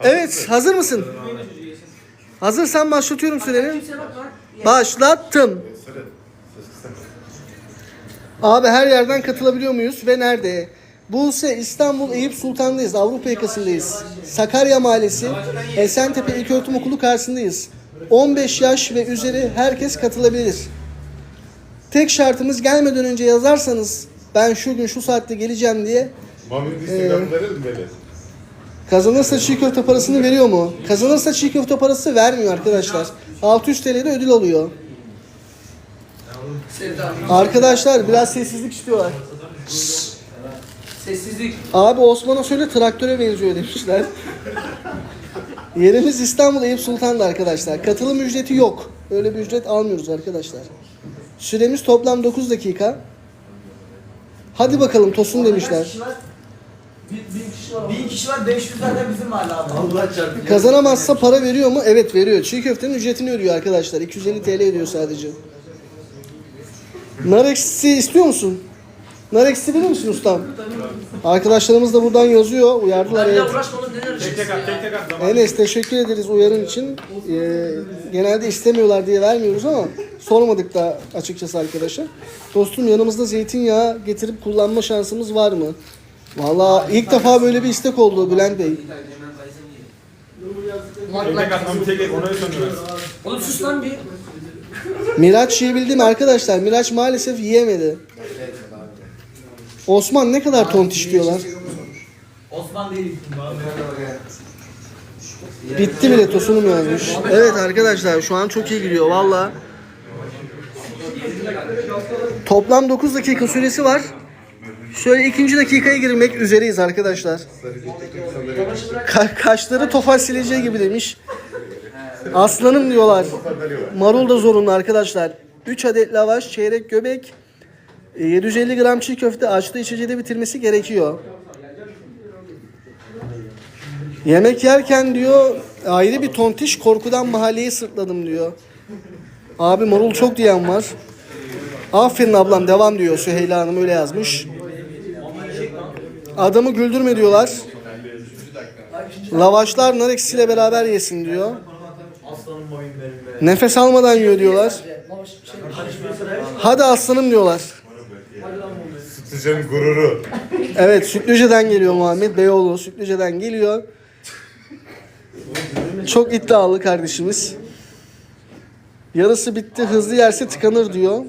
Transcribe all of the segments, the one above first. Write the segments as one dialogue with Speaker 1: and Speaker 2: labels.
Speaker 1: Evet hazır mısın? Hazırsan başlatıyorum süreni. Başlattım. Abi her yerden katılabiliyor muyuz ve nerede? Buse İstanbul Eyüp Sultan'dayız. Avrupa yakasındayız. Sakarya Mahallesi Esentepe İlköğretim Okulu karşısındayız. 15 yaş ve üzeri herkes katılabilir. Tek şartımız gelmeden önce yazarsanız ben şu gün şu saatte geleceğim diye
Speaker 2: verelim mi böyle?
Speaker 1: Kazanırsa çiğ köfte parasını veriyor mu? Kazanırsa çiğ köfte parası vermiyor arkadaşlar. 600 TL'de ödül alıyor. Arkadaşlar biraz sessizlik istiyorlar.
Speaker 3: Sessizlik.
Speaker 1: Abi Osman'a söyle traktöre benziyor demişler. Yerimiz İstanbul Eyüp Sultan'da arkadaşlar. Katılım ücreti yok. Öyle bir ücret almıyoruz arkadaşlar. Süremiz toplam 9 dakika. Hadi bakalım Tosun demişler.
Speaker 3: Bin kişi var 500 tane bizim mahalle abi. Allah çarpı.
Speaker 1: Kazanamazsa para veriyor mu? Evet veriyor. Çiğ köftenin ücretini ödüyor arkadaşlar. 250 TL ödüyor sadece. Nar ekşisi istiyor musun? Nar ekşisi bilir misin ustam? Arkadaşlarımız da buradan yazıyor. Uyardılar
Speaker 3: de
Speaker 1: evet.
Speaker 3: uğraşma oğlum neler
Speaker 2: Tek tek at, tek tek at. Zaman
Speaker 1: Enes teşekkür ederiz uyarın için. Ee, genelde istemiyorlar diye vermiyoruz ama sormadık da açıkçası arkadaşa. Dostum yanımızda zeytinyağı getirip kullanma şansımız var mı? Valla ilk defa böyle bir istek oldu Bülent Bey.
Speaker 2: tek tek at. Mami tek tek. Ona söndürmez.
Speaker 3: Oğlum sus lan bir.
Speaker 1: Miraç yiyebildi mi arkadaşlar? Miraç maalesef yiyemedi. Osman ne kadar tontiş diyorlar.
Speaker 3: Osman değil.
Speaker 1: Bitti bile tosunum yazmış. Evet arkadaşlar şu an çok iyi gidiyor valla. Toplam 9 dakika süresi var. Şöyle ikinci dakikaya girmek üzereyiz arkadaşlar. Ka- kaşları tofaş sileceği gibi demiş. Aslanım diyorlar. Marul da zorunlu arkadaşlar. 3 adet lavaş, çeyrek göbek, e, 750 gram çiğ köfte açtığı içeceği bitirmesi gerekiyor. Yemek yerken diyor ayrı bir tontiş korkudan mahalleyi sırtladım diyor. Abi marul çok diyen var. Aferin ablam devam diyor Süheyla Hanım öyle yazmış. Adamı güldürme diyorlar. Lavaşlar nar ekşisiyle beraber yesin diyor. Nefes almadan yiyor diyorlar. Hadi aslanım diyorlar.
Speaker 2: Sıtıcanın gururu.
Speaker 1: Evet Sütlüce'den geliyor Muhammed Beyoğlu. Sütlüce'den geliyor. Çok iddialı kardeşimiz. Yarısı bitti hızlı yerse tıkanır diyor.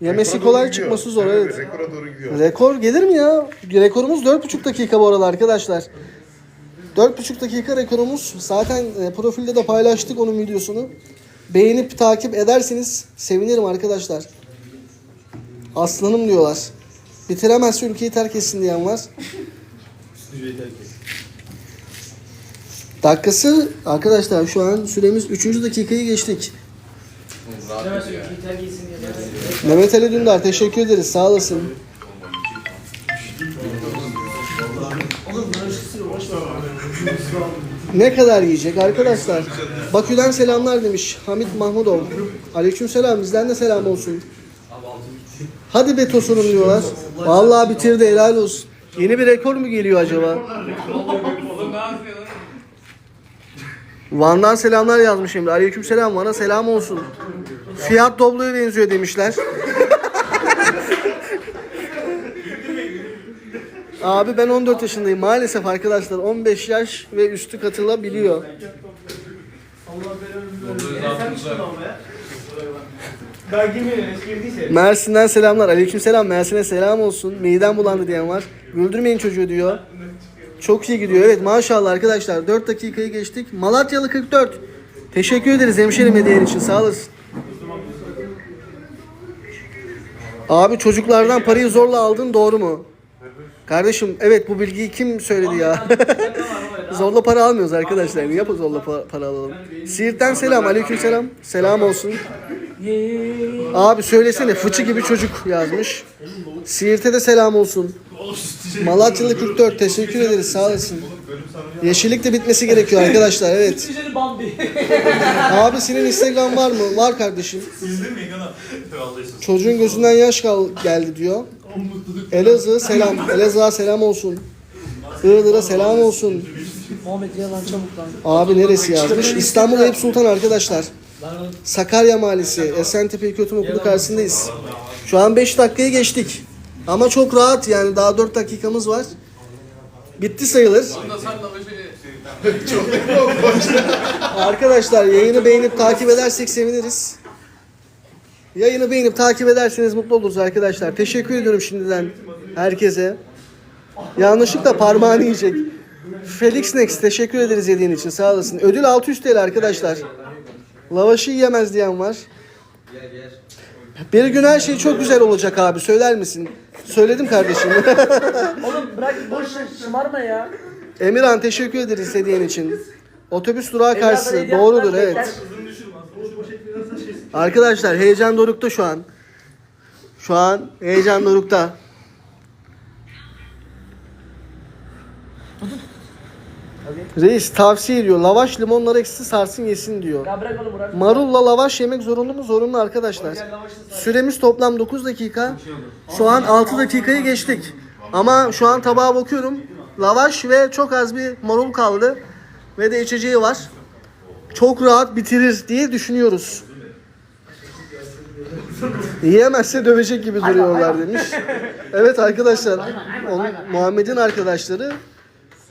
Speaker 1: Yemesi
Speaker 2: Rekora
Speaker 1: kolay
Speaker 2: doğru gidiyor.
Speaker 1: çıkması zor evet.
Speaker 2: Rekora doğru gidiyor.
Speaker 1: Rekor gelir mi ya? Rekorumuz 4,5 dakika bu arada arkadaşlar. 4,5 dakika rekorumuz. Zaten e, profilde de paylaştık onun videosunu. Beğenip takip ederseniz sevinirim arkadaşlar. Aslanım diyorlar. Bitiremezse ülkeyi terk etsin diyen var. Dakikası arkadaşlar şu an süremiz 3. dakikayı geçtik. Mehmet Ali Dündar teşekkür ederiz sağ olasın. Ne kadar yiyecek arkadaşlar? Bakü'den selamlar demiş Hamit Mahmudov. Aleyküm selam bizden de selam olsun. Hadi be tosunum diyorlar. Vallahi bitirdi helal olsun. Yeni bir rekor mu geliyor acaba? Van'dan selamlar yazmış Emre. Aleyküm selam Van'a selam olsun. Fiyat Doblo'ya benziyor demişler. Abi ben 14 yaşındayım. Maalesef arkadaşlar 15 yaş ve üstü katılabiliyor. Mersin'den selamlar. Aleyküm selam. Mersin'e selam olsun. Midem bulandı diyen var. Güldürmeyin çocuğu diyor. Çok iyi gidiyor. Evet maşallah arkadaşlar. 4 dakikayı geçtik. Malatyalı 44. Teşekkür ederiz hemşerim hediyen için. Sağ olasın. Abi çocuklardan parayı zorla aldın doğru mu? Kardeşim evet bu bilgiyi kim söyledi ya? zorla para almıyoruz arkadaşlar. Niye zorla pa- para alalım? Siirt'ten selam. Aleyküm selam. Selam olsun. Abi söylesene fıçı gibi çocuk yazmış. Siirt'e de selam olsun. Malatyalı 44 teşekkür ederiz sağ olasın. Yeşillik de bitmesi gerekiyor arkadaşlar evet.
Speaker 3: Bambi.
Speaker 1: Abi senin Instagram var mı? Var kardeşim. Çocuğun gözünden yaş kal geldi diyor. Elazığ selam. Elazığ'a selam olsun. Iğdır'a selam olsun.
Speaker 4: Muhammed yalan çabuk lan.
Speaker 1: Abi neresi yazmış? İstanbul Eyüp Sultan arkadaşlar. Sakarya Mahallesi, Esentepe İlköğretim Okulu karşısındayız. Şu an 5 dakikayı geçtik. Ama çok rahat yani daha 4 dakikamız var. Bitti sayılır. Arkadaşlar yayını beğenip takip edersek seviniriz. Yayını beğenip takip ederseniz mutlu oluruz arkadaşlar. Teşekkür ediyorum şimdiden herkese. Yanlışlıkla parmağını yiyecek. Felix Next teşekkür ederiz hediyen için sağ olasın. Ödül 600 TL arkadaşlar. Lavaşı yiyemez diyen var. Bir gün her şey çok güzel olacak abi söyler misin? Söyledim kardeşim.
Speaker 4: Oğlum bırak boş ver şımarma ya.
Speaker 1: Emirhan teşekkür ederiz hediyen için. Otobüs durağı karşısı.
Speaker 4: hediye
Speaker 1: Doğrudur evet.
Speaker 4: yeter.
Speaker 1: Arkadaşlar heyecan dorukta şu an. Şu an heyecan dorukta. Reis tavsiye ediyor. Lavaş limonlar eksi sarsın yesin diyor.
Speaker 4: Ya bırak onu bırak.
Speaker 1: Marulla lavaş yemek zorunlu mu? Zorunlu arkadaşlar. Süremiz toplam 9 dakika. Şu an 6 dakikayı geçtik. Ama şu an tabağa bakıyorum. Lavaş ve çok az bir marul kaldı. Ve de içeceği var. Çok rahat bitirir diye düşünüyoruz. Yiyemezse dövecek gibi duruyorlar demiş. Evet arkadaşlar. Muhammed'in arkadaşları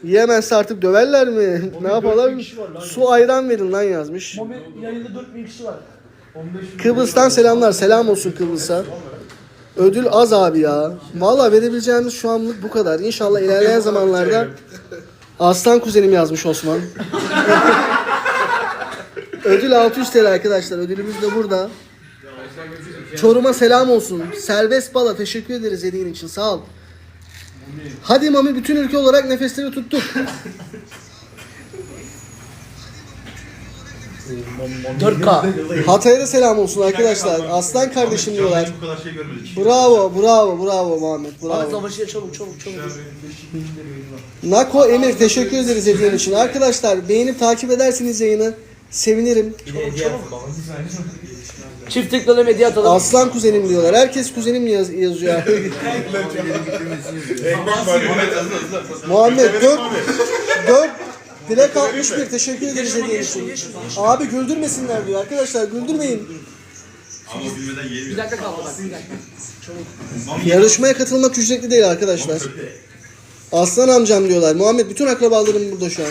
Speaker 1: yiyemezse artık döverler mi? Ne yapalım? Su ayran verin lan yazmış.
Speaker 4: Muhammed yayında 4000 kişi var.
Speaker 1: Kıbrıs'tan selamlar. Selam olsun Kıbrıs'a. Ödül az abi ya. Vallahi verebileceğimiz şu anlık bu kadar. İnşallah ilerleyen zamanlarda Aslan kuzenim yazmış Osman. Ödül 600 TL arkadaşlar. Ödülümüz de burada. Çorum'a selam olsun. Serbest Bala teşekkür ederiz hediyen için. Sağ ol. Hadi Mami bütün ülke olarak nefesleri tuttuk.
Speaker 4: 4K.
Speaker 1: Hatay'a da selam olsun arkadaşlar. Aslan kardeşim diyorlar.
Speaker 2: Bu kadar şey görmedik.
Speaker 1: Bravo, bravo, bravo Muhammed. Bravo.
Speaker 4: lavaşı ye çabuk çabuk çabuk.
Speaker 1: Nako Emir teşekkür ederiz hediyen için. Arkadaşlar beğenip takip ederseniz yayını sevinirim.
Speaker 4: Çift tıkladım hediye atalım.
Speaker 1: Aslan kuzenim diyorlar. Herkes kuzenim yaz- yazıyor. Muhammed 4 4 Dilek 61 teşekkür ederiz hediyen için. Abi güldürmesinler diyor. Arkadaşlar güldürmeyin.
Speaker 2: Ama bilmeden yiyelim.
Speaker 4: Bir dakika kaldı bak bir dakika.
Speaker 1: Yarışmaya katılmak ücretli değil arkadaşlar. Aslan amcam diyorlar. Muhammed bütün akrabalarım burada şu an.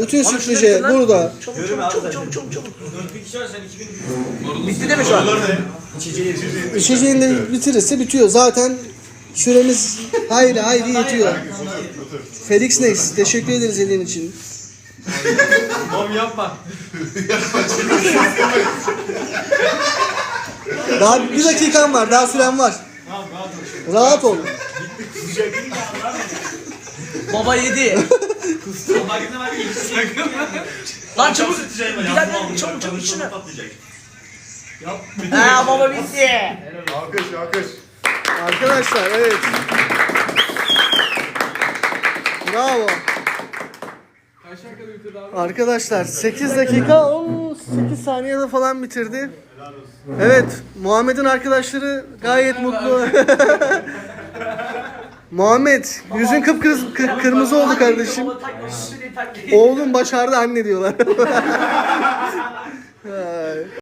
Speaker 1: Bütün sürprice burada.
Speaker 4: Çabuk çabuk çabuk çabuk çabuk çabuk. Bitti değil mi şu an?
Speaker 1: İçeceğini de bitirirse bitiyor. Zaten süremiz hayli hayli yetiyor. Felix Nex teşekkür ederiz hediyen için.
Speaker 5: Oğlum yapma.
Speaker 1: Daha bir dakikan var. Daha süren var. Rahat ol.
Speaker 4: Baba yedi. Lan çabuk. Bir dakika çabuk çabuk şunu. Aa baba bitti.
Speaker 2: Alkış alkış.
Speaker 1: Arkadaşlar evet. Bravo. Arkadaşlar 8 dakika 18 saniyede falan bitirdi. Evet, Muhammed'in arkadaşları gayet mutlu. Muhammed, yüzün kıpkırmızı kı- kırmızı oldu kardeşim. Oğlum başardı anne diyorlar. Ay.